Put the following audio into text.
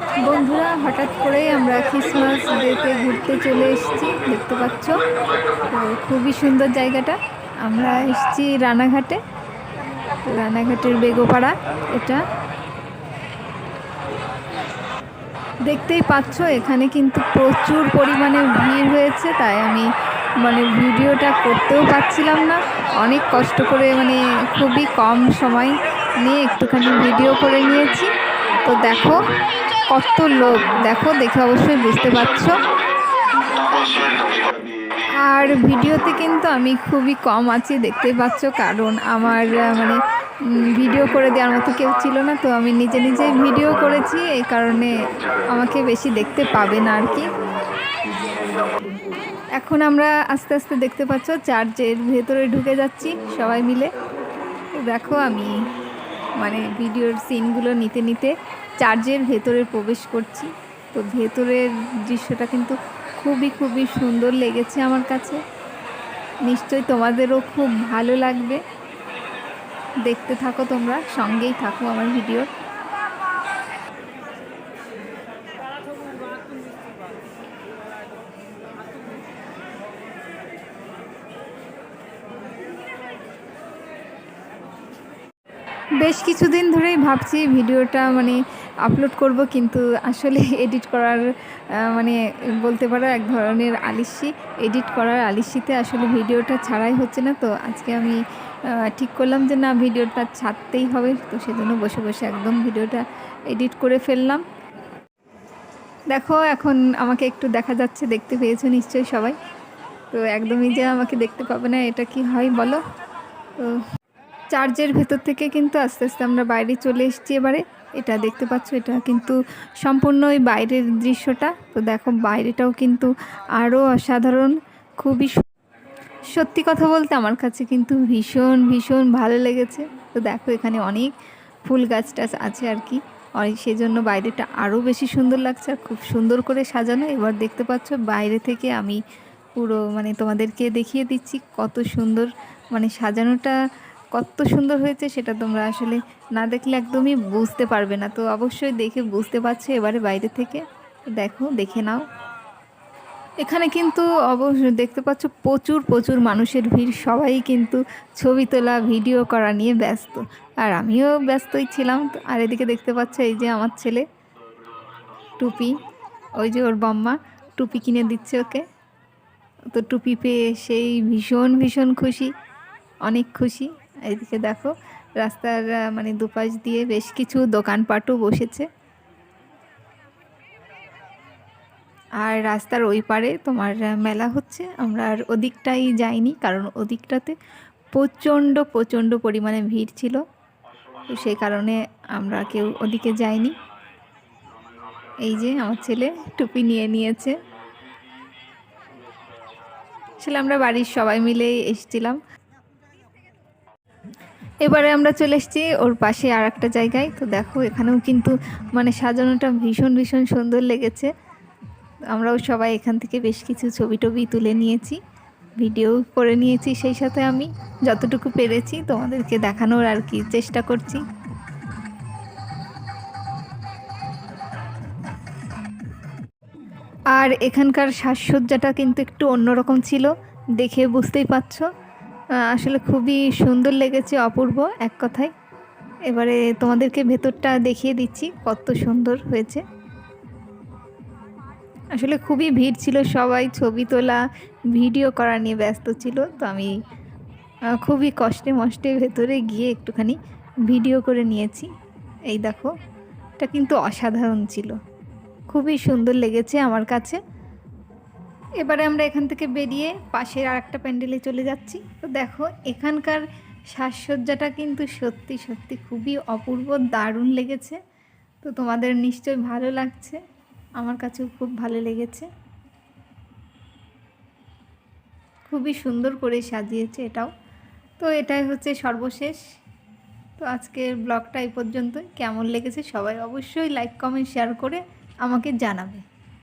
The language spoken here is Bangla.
বন্ধুরা, হঠাৎ করেই আমরা ক্রিসমাস ডেতে ঘুরতে চলে এসেছি, দেখতে পাচ্ছ। তো খুবই সুন্দর জায়গাটা। আমরা এসেছি রানাঘাটে। রানাঘাটের বেগোপাড়া, এটা। দেখতেই পাচ্ছ, এখানে কিন্তু প্রচুর পরিমাণে ভিড় হয়েছে, তাই আমি মানে ভিডিওটা করতেও পারছিলাম না। অনেক কষ্ট করে মানে খুবই কম সময় নিয়ে একটুখানি ভিডিও করে নিয়েছি। তো দেখো কত লোক? দেখো, দেখে অবশ্যই বুঝতে পারছ। আর ভিডিওতে কিন্তু আমি খুবই কম আছি দেখতে পাচ্ছ, কারণ আমার মানে ভিডিও করে দেওয়ার মতো কেউ ছিল না। তো আমি নিজে নিজে ভিডিও করেছি, এই কারণে আমাকে বেশি দেখতে পাবে না আর কি। এখন আমরা আস্তে আস্তে দেখতে পাচ্ছ, চার্চের ভেতরে ঢুকে যাচ্ছি সবাই মিলে। দেখো আমি মানে ভিডিওর সিনগুলো নিতে নিতে চার্চের ভেতরে প্রবেশ করছি। তো ভেতরের দৃশ্যটা কিন্তু খুবই খুবই সুন্দর লেগেছে আমার কাছে। নিশ্চয়ই তোমাদেরও খুব ভালো লাগবে। দেখতে থাকো তোমরা, সঙ্গেই থাকো আমার ভিডিওর। বেশ কিছুদিন ধরেই ভাবছি ভিডিওটা মানে আপলোড করব, কিন্তু আসলে এডিট করার মানে বলতে পারো এক ধরনের আলিস্যি এডিট করার আলিস্যিতে আসলে ভিডিওটা ছাড়াই হচ্ছে না, তো আজকে আমি ঠিক করলাম যে না, ভিডিওটা ছাড়তেই হবে, তো সেজন্য বসে বসে একদম ভিডিওটা এডিট করে ফেললাম। দেখো, এখন আমাকে একটু দেখা যাচ্ছে, দেখতে পেয়েছ নিশ্চয়ই সবাই। তো একদমই যে আমাকে দেখতে পাবে না, এটা কি হয় বলো? তো চার্চের ভেতর থেকে কিন্তু আস্তে আস্তে আমরা বাইরে চলে এসেছি এবারে। এটা দেখতে পাচ্ছ, এটা কিন্তু সম্পূর্ণ ওই বাইরের দৃশ্যটা। তো দেখো, বাইরেটাও কিন্তু আরও অসাধারণ, খুবই সত্যি কথা বলতে আমার কাছে কিন্তু ভীষণ ভীষণ ভালো লেগেছে। তো দেখো, এখানে অনেক ফুল গাছ টাছ আছে আর কি। আর সেজন্য বাইরেটা আরও বেশি সুন্দর লাগছে আর খুব সুন্দর করে সাজানো। এবার দেখতে পাচ্ছ, বাইরে থেকে আমি পুরো মানে তোমাদেরকে দেখিয়ে দিচ্ছি কত সুন্দর মানে সাজানোটা কত সুন্দর হয়েছে সেটা তোমরা আসলে না দেখলে একদমই বুঝতে পারবে না। তো অবশ্যই দেখে বুঝতে পারছ এবারে বাইরে থেকে। দেখো, দেখে নাও। এখানে কিন্তু অবশ্য দেখতে পাচ্ছ প্রচুর প্রচুর মানুষের ভিড়। সবাই কিন্তু ছবি তোলা, ভিডিও করা নিয়ে ব্যস্ত। আর আমিও ব্যস্তই ছিলাম। আর এদিকে দেখতে পাচ্ছ এই যে আমার ছেলে, টুপি। ওই যে ওর বম্মা টুপি কিনে দিচ্ছে ওকে। তো টুপি পেয়ে সেই ভীষণ ভীষণ খুশি, অনেক খুশি। এদিকে দেখো, রাস্তার মানে দুপাশ দিয়ে বেশ কিছু দোকানপাটও বসেছে। আর রাস্তার ওই পারে তোমার মেলা হচ্ছে, আমরা আর ওদিকটাই যাইনি, কারণ ওদিকটাতে প্রচণ্ড প্রচণ্ড পরিমাণে ভিড় ছিল। তো সেই কারণে আমরা কেউ ওদিকে যাইনি। এই যে আমার ছেলে টুপি নিয়ে নিয়েছে। আসলে আমরা বাড়ির সবাই মিলেই এসেছিলাম। এবারে আমরা চলে এসেছি ওর পাশে আর একটা জায়গায়। তো দেখো, এখানেও কিন্তু মানে সাজানোটা ভীষণ ভীষণ সুন্দর লেগেছে। আমরাও সবাই এখান থেকে বেশ কিছু ছবি টবি তুলে নিয়েছি, ভিডিও করে নিয়েছি সেই সাথে আমি। যতটুকু পেরেছি তোমাদেরকে দেখানোর আর কি চেষ্টা করছি। আর এখানকার সাজসজ্জাটা কিন্তু একটু অন্যরকম ছিল, দেখে বুঝতেই পারছ। আসলে খুবই সুন্দর লেগেছে, অপূর্ব, এক কথায়। এবারে তোমাদেরকে ভেতরটা দেখিয়ে দিচ্ছি, কত সুন্দর হয়েছে। আসলে খুবই ভিড় ছিল সবাই, ছবি তোলা, ভিডিও করা নিয়ে ব্যস্ত ছিল, তো আমি খুবই কষ্টে মষ্টে ভেতরে গিয়ে একটুখানি ভিডিও করে নিয়েছি। এই দেখো, এটা কিন্তু অসাধারণ ছিল। খুবই সুন্দর লেগেছে আমার কাছে। এবারে আমরা এখান থেকে বেরিয়ে পাশের আর একটা প্যান্ডেলে চলে যাচ্ছি। দেখো, এখানকার সাজসজ্জাটা কিন্তু সত্যি সত্যি খুবই অপূর্ব, দারুণ লেগেছে। তো তোমাদের নিশ্চয়ই ভালো লাগছে। আমার কাছেও খুব ভালো লেগেছে। খুবই সুন্দর করে সাজিয়েছে এটাও। তো এটাই হচ্ছে সর্বশেষ। তো আজকের ব্লগটা এই পর্যন্তই। কেমন লেগেছে সবাই অবশ্যই লাইক কমেন্ট শেয়ার করে আমাকে জানাবে।